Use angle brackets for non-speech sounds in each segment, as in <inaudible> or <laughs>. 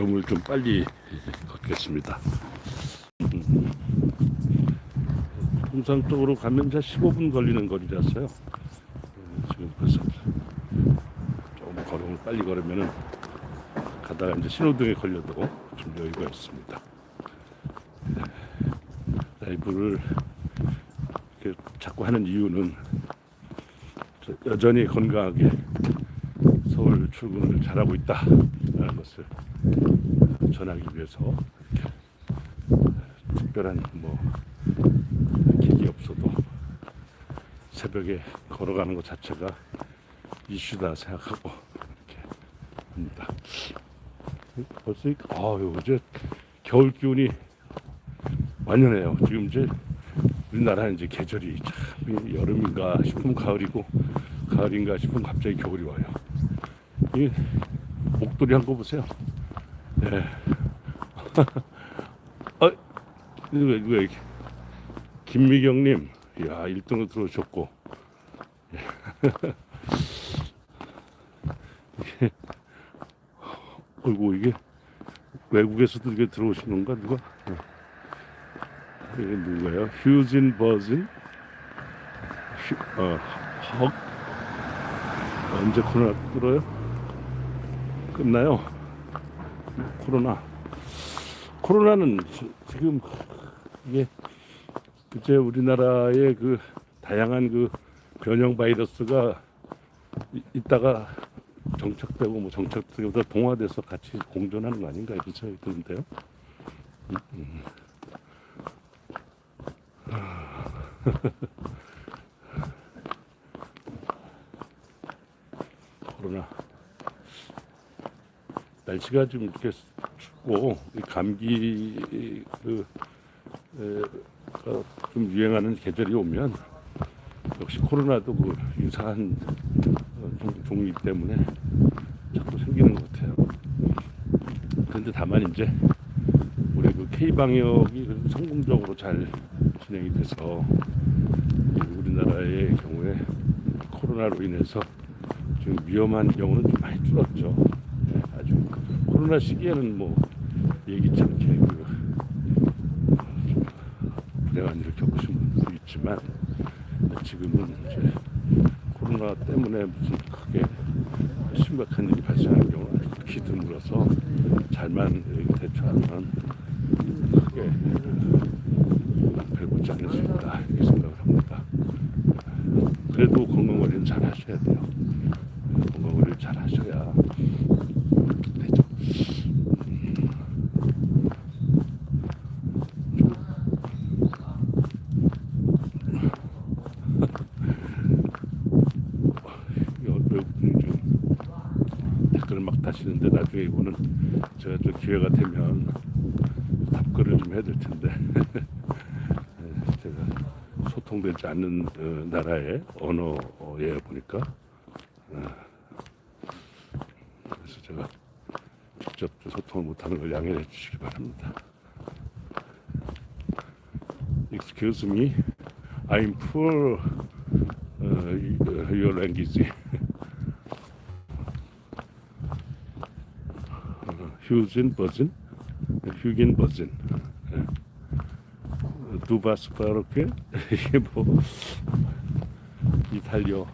걸음을 좀 빨리 걷겠습니다. 통상적으로 가면 한 15분 걸리는 거리라서요. 음, 지금 벌써 조금 걸음을 빨리 걸으면은 가다가 이제 신호등에 걸려도 좀 여유가 있습니다. 라이브를 이렇게 자꾸 하는 이유는 저 여전히 건강하게 서울 출근을 잘하고 있다라는 것을 전하기 위해서 특별한 뭐 계기 없어도 새벽에 걸어가는 것 자체가 이슈다 생각하고 이렇게 합니다. 벌써 이- 아유 이제 겨울 기운이 완연해요. 지금 이제 우리나라는 이제 계절이 참 여름인가 싶으면 가을이고 가을인가 싶으면 갑자기 겨울이 와요. 이 목도리 한 거 보세요. 네. <laughs> 어, 왜, 왜, 이렇게. 김미경님, 야 1등으로 들어오셨고. 이게, <laughs> 어이구, 이게 외국에서도 이게 들어오시는 건가, 누가? 네. 이게 누구예요? 휴진 버진? 휴, 어, 헉? 언제 코로나 끌어요? 끝나요? 코로나. 코로나는 지- 지금 이게 이제 우리나라의 그 다양한 그 변형 바이러스가 이- 있다가 정착되고 뭐 정착되고서 동화돼서 같이 공존하는 거 아닌가 이런 생각이 드는데요. 음, 음. <laughs> 코로나 날씨가 좀 이렇게 춥고 이 감기 그 에, 가좀 유행하는 계절이 오면 역시 코로나도 그 유사한 어, 종- 종이 때문에 자꾸 생기는 것 같아요. 그런데 다만 이제 우리 그 K 방역이 성공적으로 잘 진행이 돼서 이 우리나라의 경우에 코로나로 인해서 지금 위험한 경우는 좀 많이 줄었죠. 코로나 시기에는 뭐 예기치 않게 그좀 불행한 일을 겪으신 분들도 있지만 지금은 이제 코로나 때문에 무슨 크게 심각한 일이 발생하는 경우는 극히 드물어서 잘만 대처하면 크게 낭패를 보지 않을 수 있다 이렇게 생각을 합니다. 그래도 건강관리는 잘 하셔야 돼요. 건강관리를 잘 하셔야 되죠. 외국분이 좀 댓글을 막 다시는데 나중에 이거는 제가 좀 기회가 되면 답글을 좀 해야 될 텐데 네, 제가 소통되지 않는 어, 나라의 언어에 보니까 어, 그래서 제가 직접 소통을 못하는 걸 양해해 주시기 바랍니다. Excuse me, I'm poor uh, your language. 휴진 버진, 휴긴 버진. 두바스파르케 <laughs> 이게 뭐 이탈리아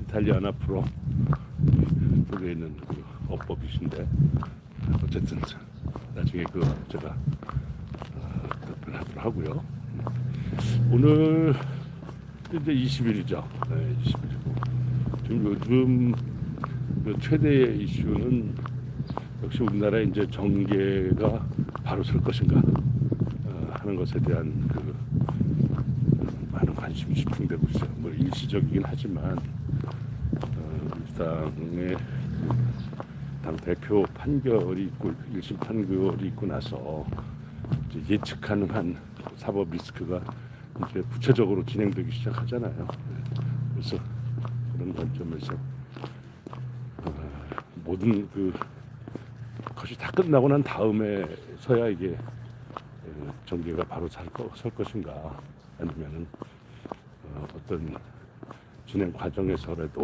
이탈리아나 프로? 쪽에 있는 그 어법이신데. 어쨌든 나중에 그 제가 어, 답변하도록 하고요. 오늘 이제 20일이죠. 네, 20일이고. 지금 요즘 그 최대의 이슈는 역시 우리나라 이제 정계가 바로 설 것인가? 어, 하는 것에 대한 그 음, 많은 관심이 집중되고 있어요. 뭐 일시적이긴 하지만 어, 우리 당의 당 대표 판결이 있고 일심 판결이 있고 나서 예측 가능한 사법 리스크가 이제 구체적으로 진행되기 시작하잖아요. 네. 그래서 그런 관점에서 어, 모든 그 것이 다 끝나고 난 다음에서야 이게 어, 전개가 바로 살, 거, 설 것인가 아니면은 어, 어떤 진행 과정에서라도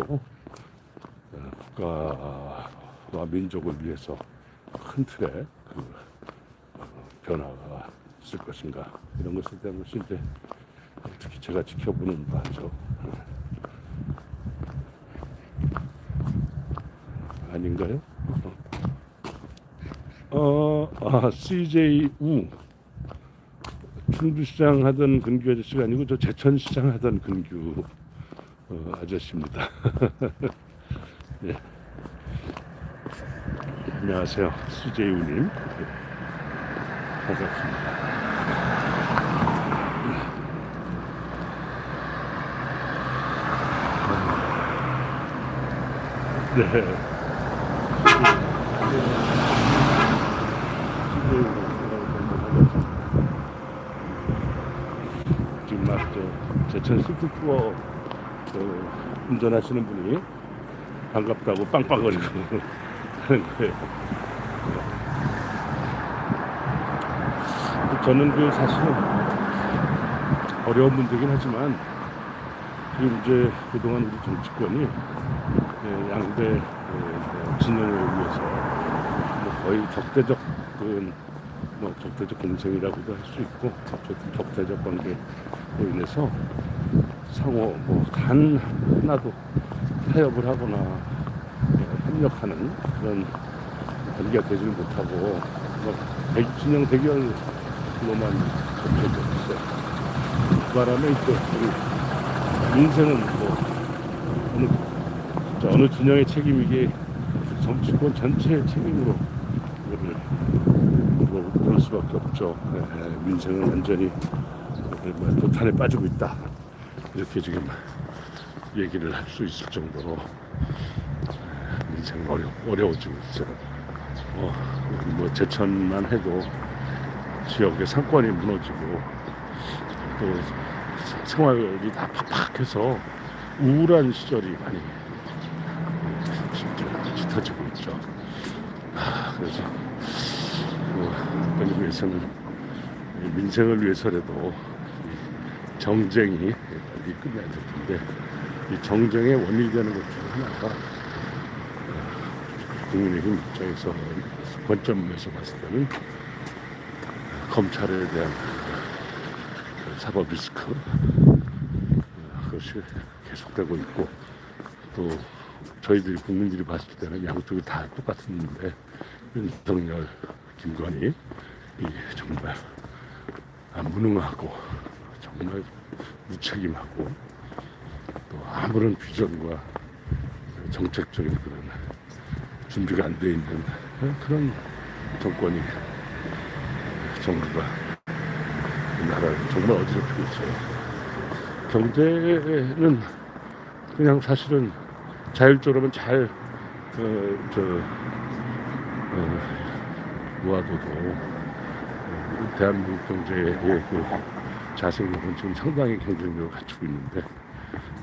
어, 국가와 민족을 위해서 큰 틀에 그 어, 변화가 있을 것인가 이런 것에 대한 것이 이제 특히 제가 지켜보는 바죠. 아닌가요? 어, 아, CJ 우 충주시장 하던 근규 아저씨가 아니고 저 제천시장 하던 근규 어, 아저씨입니다. <laughs> 예. 안녕하세요, CJ 우님 예. 반갑습니다. 네. 지금 막저 제천 시티 투어 그 운전하시는 분이 반갑다고 빵빵거리고 하는 거예요. 저는 그 사실은 어려운 문제긴 하지만 지금 이제 그동안 우리 정치권이 예, 양대 예, 뭐 진영을 위해서 뭐 거의 적대적 그, 뭐 적대적 공생이라고도 할 수 있고 적대적 관계로 인해서 상호 뭐단 하나도 타협을 하거나 예, 협력하는 그런 관계가 되지 못하고 뭐 대, 진영 대결로만 접혀져 있어요. 그 바람에 이제 우리 민생은 뭐 어느 어느 진영의 책임이게 정치권 전체의 책임으로 뭐 수밖에 없죠. 예, 예, 민생은 완전히 뭐 도탄에 빠지고 있다. 이렇게 지금 얘기를 할 수 있을 정도로 예, 민생 어려 어려워지고 있어요. 어, 뭐 제천만 해도 지역의 상권이 무너지고 또 사- 생활이 다 팍팍해서 우울한 시절이 많이 진짜 짙어지고 있죠. 아, 그래서 뭐 그걸 위해서는 이 민생을 위해서라도 이 정쟁이 빨리 끝나야 될 텐데 이 정쟁의 원인이 되는 것 중 하나가 어, 국민의힘 입장에서 관점에서 봤을 때는 검찰에 대한 그 사법 리스크 어, 그것이 계속되고 있고 또 저희들이 국민들이 봤을 때는 양쪽이 다 똑같은데 윤석열, 김건희 이 정말 아, 무능하고 정말 무책임하고 또 아무런 비전과 정책적인 그런 준비가 안 돼 있는 그런 정권이 정부가 이 나라를 정말 어지럽히고 있어요. 경제는 그냥 사실은 자율적으로는 잘, 어, 저, 어, 모아둬도, 어, 대한민국 경제의 그 자생력은 지금 상당히 경쟁력을 갖추고 있는데,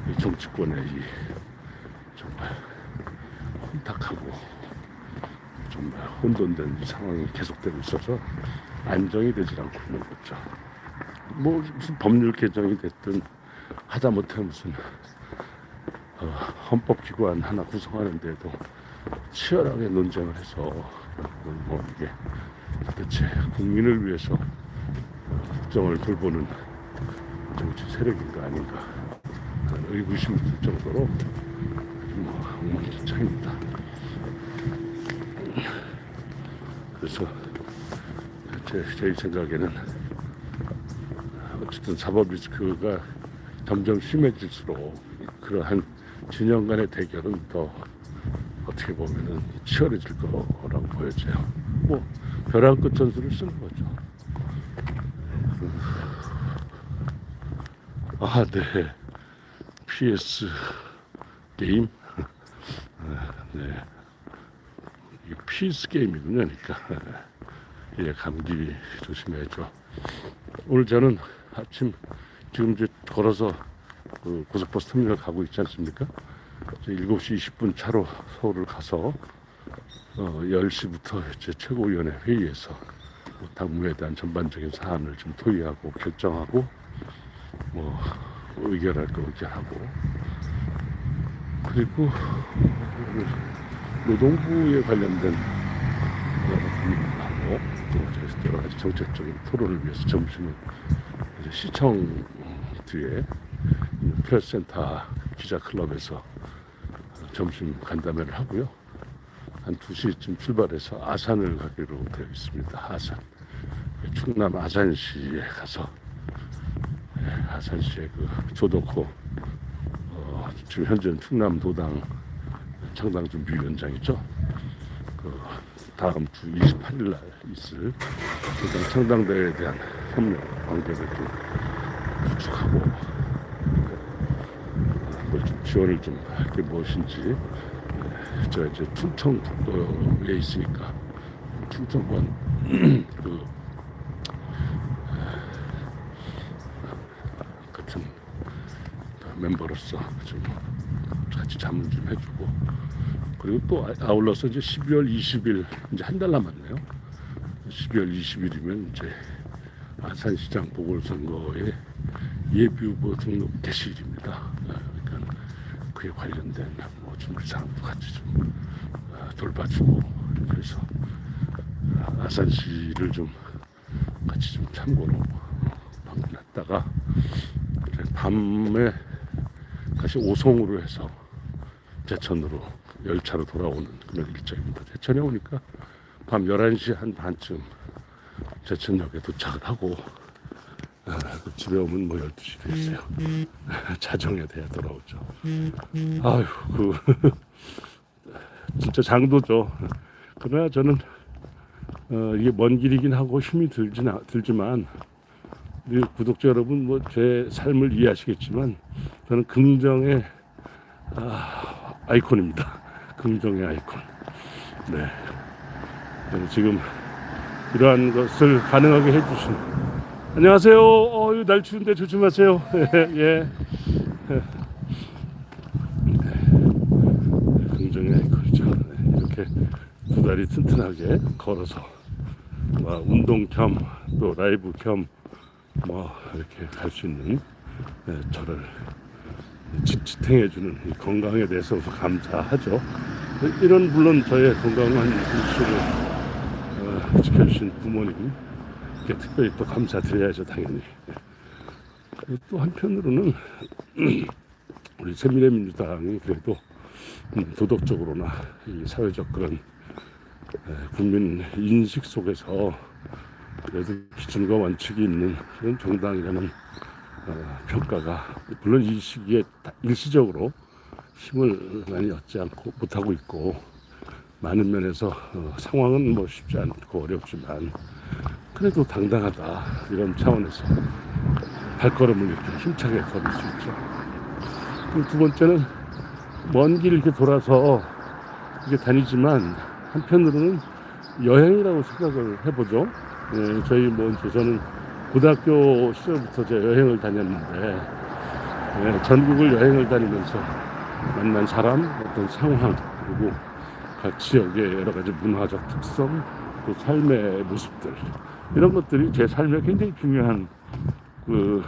이 정치권의 이 정말 혼탁하고, 정말 혼돈된 상황이 계속되고 있어서 안정이 되질 않고 있는 거죠. 뭐, 무슨 법률 개정이 됐든, 하다못해 무슨 어, 헌법기관 하나 구성하는 데도 치열하게 논쟁을 해서 뭐 이게 대체 국민을 위해서 국정을 돌보는 정치 세력인가 아닌가 의구심이 들 정도로 뭐 엉망진창입니다. 그래서 제, 제 생각에는 어쨌든 사법 리스크가 점점 심해질수록 그러한 진영 간의 대결은 더 어떻게 보면은 치열해질 거라고 보여져요. 뭐 벼랑 끝 전술을 쓰는 거죠. 아, 네. PS 게임. 아, 네. 이게 PS 게임이군요. 그러니까. 예, 감기 조심해야죠. 오늘 저는 아침 지금 이제 걸어서 그 고속버스 터미널 가고 있지 않습니까? 이제 7시 20분 차로 서울을 가서 어, 10시부터 이제 최고위원회 회의에서 뭐 당무에 대한 전반적인 사안을 좀 토의하고 결정하고 뭐 의결할 거 의결하고 그리고 노동부에 관련된 어, 정책적인 토론을 위해서 점심은 시청 뒤에 프레스센터 기자 클럽에서 점심 간담회를 하고요. 한 2시쯤 출발해서 아산을 가기로 되어 있습니다. 아산. 충남 아산시에 가서 예, 아산시의 그 조덕호 어, 지금 현재는 충남도당 창당준비위원장이죠. 그 다음 주 28일 날 있을 도당 창당대회에 대한 협력 관계를 좀 구축하고 뭐좀 지원을 좀 할 게 무엇인지 예, 제가 이제 충청북도에 있으니까 충청권 <clears throat> 그 같은 멤버로서 좀 같이 자문 좀 해주고 그리고 또 아- 아울러서 이제 12월 20일 이제 한 달 남았네요. 12월 20일이면 이제 아산시장 보궐선거의 예비후보 등록 개시일입니다. 아, 그러니까 그에 관련된 뭐 준비 사항도 같이 좀 아, 돌봐주고 그래서 아, 아산 시를 좀 같이 좀 참고로 방문했다가 이제 밤에 다시 오송으로 해서 제천으로 열차로 돌아오는 그런 일정입니다. 제천에 오니까 밤 11시 한 반쯤 제천역에 도착을 하고 아, 그 집에 오면 뭐 12시 됐어요. <laughs> 자정에 돼야 돌아오죠. 아휴, 그 <laughs> 진짜 장도죠. 그러나 저는 어, 이게 먼 길이긴 하고 힘이 들진, 않- 들지만 우리 구독자 여러분 뭐 제 삶을 이해하시겠지만 저는 긍정의 아, 아이콘입니다. <laughs> 긍정의 아이콘. 네. 지금 이러한 것을 가능하게 해주신 안녕하세요. 어, 날 추운데 조심하세요. <laughs> 예. 긍정의 아이콘이죠. 네, 이렇게 두 다리 튼튼하게 걸어서 뭐 운동 겸 또 라이브 겸 뭐 이렇게 갈 수 있는 네, 저를 지탱해주는 이 건강에 대해서 감사하죠. 이런 물론 저의 건강한 유지를 어, 지켜주신 부모님 께 특별히 또 감사드려야죠 당연히. 또 한편으로는 <clears throat> 우리 새미래민주당이 그래도 음, 도덕적으로나 이 사회적 그런 에, 국민 인식 속에서 그래도 기준과 원칙이 있는 그런 정당이라는 어, 평가가 물론 이 시기에 다 일시적으로 힘을 많이 얻지 않고 못하고 있고 많은 면에서 어, 상황은 뭐 쉽지 않고 어렵지만 그래도 당당하다 이런 차원에서 발걸음을 이렇게 힘차게 걸을 수 있죠. 그리고 두 번째는 먼 길 이렇게 돌아서 이게 다니지만 한편으로는 여행이라고 생각을 해보죠. 예, 저희 뭐 저는 고등학교 시절부터 제 여행을 다녔는데 예, 전국을 여행을 다니면서 만난 사람, 어떤 상황 그리고 각 지역의 여러 가지 문화적 특성, 또 삶의 모습들 이런 것들이 제 삶에 굉장히 중요한 그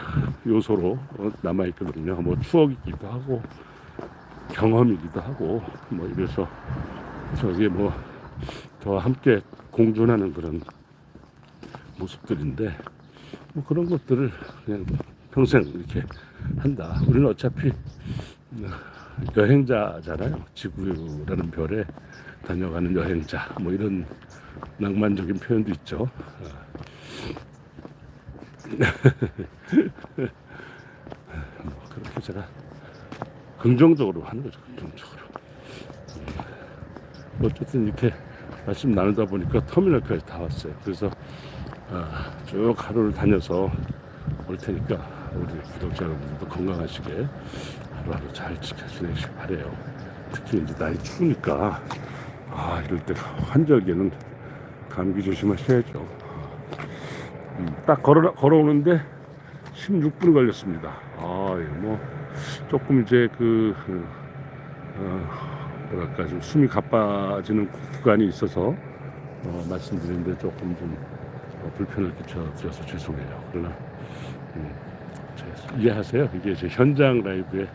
요소로 남아 있거든요. 뭐 추억이기도 하고 경험이기도 하고 뭐 이래서 저기 뭐 저와 함께 공존하는 그런 모습들인데 뭐 그런 것들을 그냥 평생 이렇게 한다. 우리는 어차피 여행자잖아요. 지구라는 별에 다녀가는 여행자. 뭐 이런 낭만적인 표현도 있죠. <laughs> 뭐 그렇게 제가 긍정적으로 하는 거죠. 긍정적으로. 뭐 어쨌든 이렇게 말씀 나누다 보니까 터미널까지 다 왔어요. 그래서 아, 쭉 하루를 다녀서 올 테니까 우리 구독자 여러분들도 건강하시게 하루하루 잘 지켜 지내시기 바래요. 특히 이제 날이 추우니까 아 이럴 때 환절기는 감기 조심하셔야죠. 음, 딱 걸어 걸어오는데 16분 걸렸습니다. 아, 이거 뭐 조금 이제 그 그, 어, 뭐랄까 좀 숨이 가빠지는 구간이 있어서 어, 말씀드리는데 조금 좀 어, 불편을 끼쳐드려서 죄송해요. 그러나 음, 제- 이해하세요. 이게 제 현장 라이브의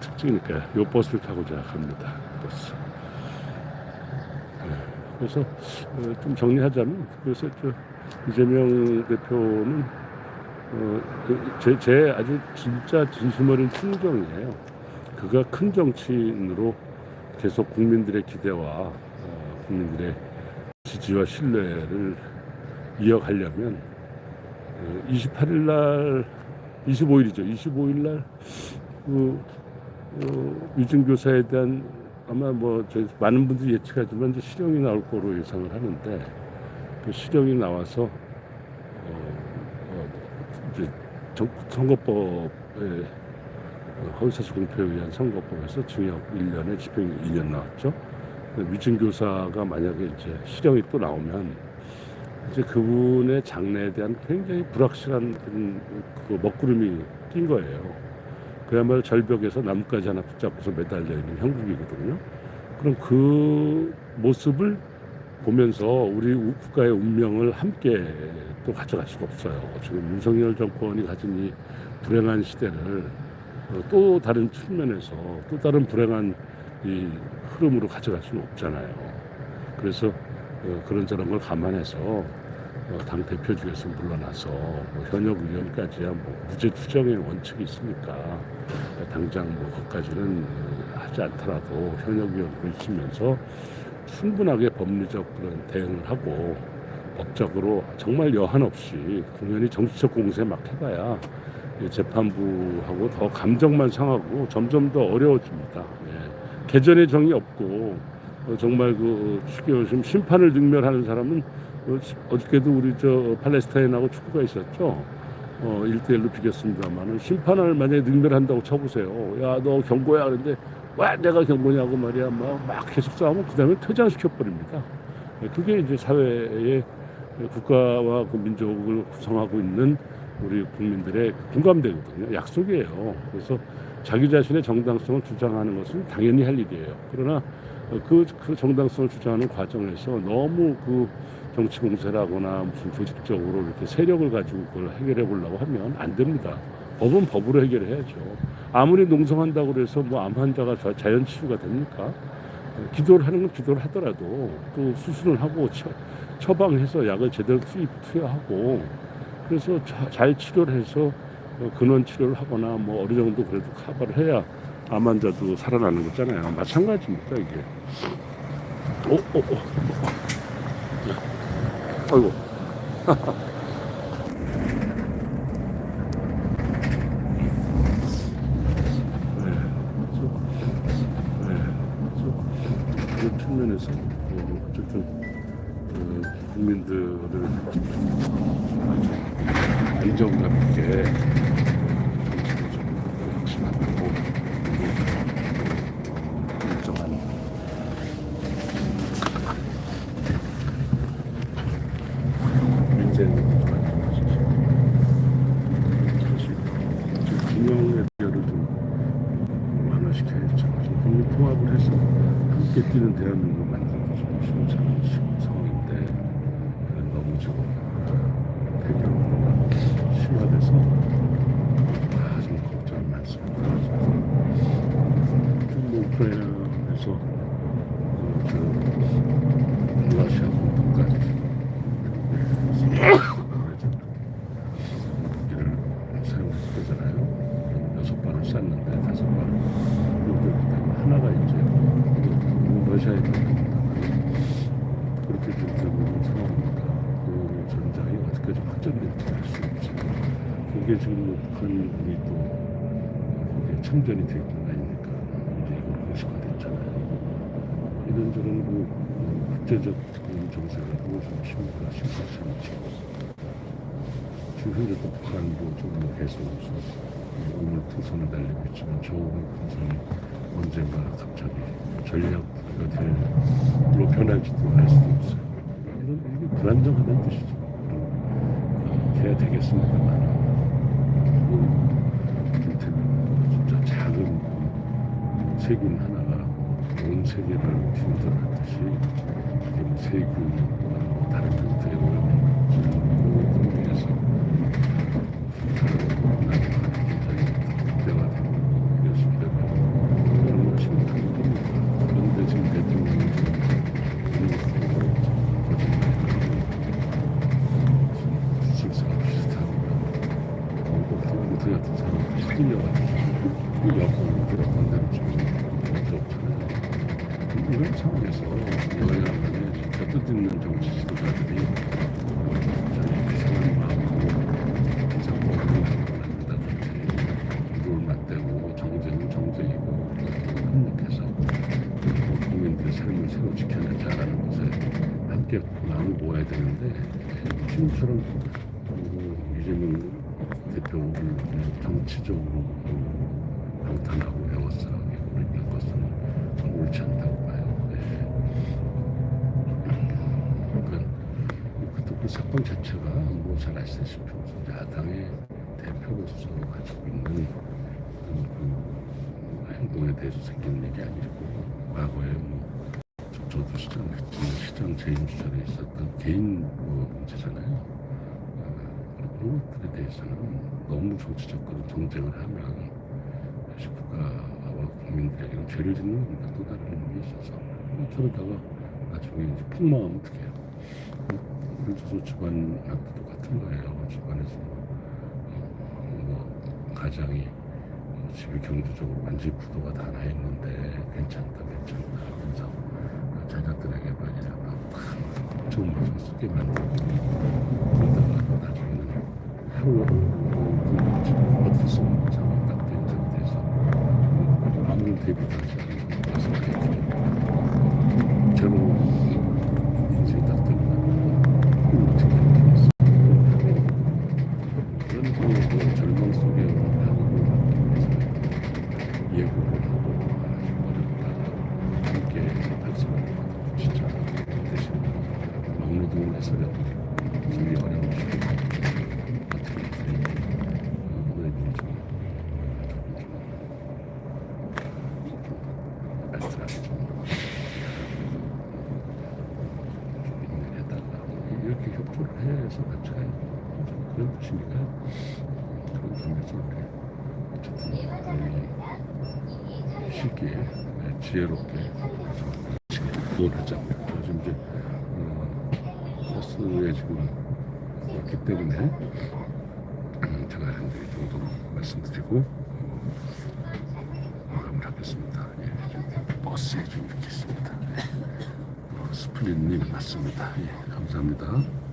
특징이니까 요 버스를 타고 제가 갑니다. 버스. 네, 그래서 어, 좀 정리하자면 그래서 저 이재명 대표는 어, 그 제, 제 아주 진짜 진심 어린 충정이에요. 그가 큰 정치인으로 계속 국민들의 기대와 어, 국민들의 지지와 신뢰를 이어가려면 28일 날 25일이죠. 25일 날 그 어, 유증교사에 대한 아마 뭐 많은 분들이 예측하지만 이제 실형이 나올 거로 예상을 하는데 그 실형이 나와서 어, 어, 이제 정- 선거법에 허위사실 공표에 의한 선거법에서 징역 1년에 집행 2년 나왔죠. 위증교사가 만약에 이제 실형이 또 나오면 이제 그분의 장래에 대한 굉장히 불확실한 그 먹구름이 낀 거예요. 그야말로 절벽에서 나뭇가지 하나 붙잡고서 매달려 있는 형국이거든요. 그럼 그 모습을 보면서 우리 우- 국가의 운명을 함께 또 가져갈 수가 없어요. 지금 윤석열 정권이 가진 이 불행한 시대를 어, 또 다른 측면에서 또 다른 불행한 이 흐름으로 가져갈 수는 없잖아요. 그래서 어, 그런 저런 걸 감안해서 어, 당 대표직에서 물러나서 뭐 현역 의원까지야 뭐 무죄 추정의 원칙이 있으니까 당장 뭐 그것까지는 어, 하지 않더라도 현역 의원으로 있으면서 충분하게 법리적 그런 대응을 하고 법적으로 정말 여한 없이 공연히 정치적 공세 막 해봐야 이 재판부하고 더 감정만 상하고 점점 더 어려워집니다. 예. 개전의 정이 없고 어, 정말 그 쉽게 지금 심판을 능멸하는 사람은 어, 시- 어저께도 우리 저 팔레스타인하고 축구가 있었죠. 어, 1대1로 비겼습니다만은 심판을 만약에 능멸한다고 쳐보세요. 야, 너 경고야. 그런데 왜 내가 경고냐고 말이야. 막, 막 계속 싸우면 그 다음에 퇴장시켜버립니다. 예, 그게 이제 사회의 국가와 그 민족을 구성하고 있는 우리 국민들의 공감대거든요. 약속이에요. 그래서 자기 자신의 정당성을 주장하는 것은 당연히 할 일이에요. 그러나 그, 그 정당성을 주장하는 과정에서 너무 그 정치 공세라거나 무슨 조직적으로 이렇게 세력을 가지고 그걸 해결해 보려고 하면 안 됩니다. 법은 법으로 해결해야죠. 아무리 농성한다고 그래서 뭐 암 환자가 자- 자연 치유가 됩니까? 기도를 하는 건 기도를 하더라도 또 수술을 하고 처, 처방해서 약을 제대로 투입, 투여하고 그래서 자- 잘 치료를 해서 어, 근원 치료를 하거나 뭐 어느 정도 그래도 커버를 해야 암 환자도 살아나는 거잖아요. 마찬가지입니다 이게. 오, 오, 오. 네, 그래서 그런 측면에서 어, 어쨌든 그 국민들을 안정감 있게 정치를 좀 확신하고 그리고 일정한 민생을 가져가시죠. 사실 지금 균형의 비결을 좀 완화시켜야죠. 지금 국민 통합을 해서 함께 뛰는 대한민국을 만들기 좀 쉽지 않은 시- 상황인데 어, 너무 지금 배경이 심화돼서 아주 걱정이 많습니다. 지금 뭐 우크라이나에서 어, 저 러시아 공동까지 무기를 사용했을 때잖아요. 여섯 발을 쐈는데 다섯 발을 요격했다가 하나가 이제 러시아에 그렇게 좀 되고 있는 상황이니까 그 전장이 어디까지 확전될지 알 수 없지. 그게 지금 뭐 북한군이 또 거기에 참전이 돼 있는 거 아닙니까? 이제 이거 공식화됐잖아요. 이런저런 그 국제적 그 정세가 좀 심각하 심각치 않지. 현재 또 북한도 조금 계속 오물 풍선을 날리고 있지만 저 오물 풍선이 언젠가 갑자기 전략 어디로 변할지도 알 수도 없어요. 이런 이게 불안정하다는 뜻이죠. 그럼 해야 되겠습니다만 진짜 작은 그 세균 하나가 온 세계를 뭐 세균 뭐 다른 병들의 오염을 모든 위해서 그런데 지금 대통령이 버스 같은 여권대로 지금 어떻게 없잖아요. 이런 상황에서 여야간에 진짜 뜻있는 정치 지도자들이 국민들의 삶을 새로 지켜내자라는 것에 함께 마음을 모아야 되는데 지금처럼 어, 이재명 대표를 정치적으로 방탄하고 에워싸게 그런 것은 옳지 않다고 봐요. 네. 그러니까 그, 그 사건 자체가 뭐 잘 아시다시피 야당의 대표로서 가지고 있는 그, 그 행동에 대해서 생기는 일이 아니고 과거에 뭐 저- 저도 시장 시장 재임 시절에 있었던 개인 뭐 문제잖아요. 아, 그런 것들에 대해서는 너무 정치적 그런 정쟁을 하면 식구가와 국민들에게는 죄를 짓는 겁니다. 또 다른 의미에 있어서 그러다가 나중에 이제 폭망하면 어떡해요? 그래서 집안 학도 똑같은 거예요. 집안에서 어, 뭐 가장이 어, 집이 경제적으로 완전히 부도가 다 나 있는데 괜찮다 괜찮다 그래서 자녀들에게 말이야 막 좋은 모습 쓰게 만들고 그러다가 나중에는 하루 그 수 없는 상황이 딱된 상태에서 아무런 대비도 하지 않는 것을 가지고 젊은 인생이 딱 들고 나면 어떻게 하겠어 그런 그 절망 속에 하고 예고를 하고 어렵다가 함께 달성을 하고 진짜 대신 막노동을 해서라도 저희 어려운 시기 어떻게 너희들이 좀 알뜰하게 좀 해달라 이렇게 협조를 해서 같이 가야 좀 그런 뜻이니까 그런 점에서 우리 어쨌든 이 시기에 지혜롭게 논하자고요. 요즘 이제 어, 버스에 지금 왔기 때문에 음, 제가 이 정도 말씀드리고 어, 마감을 하겠습니다. 예, 버스에 좀. 예. 어, 스플릿님 맞습니다. 예, 감사합니다.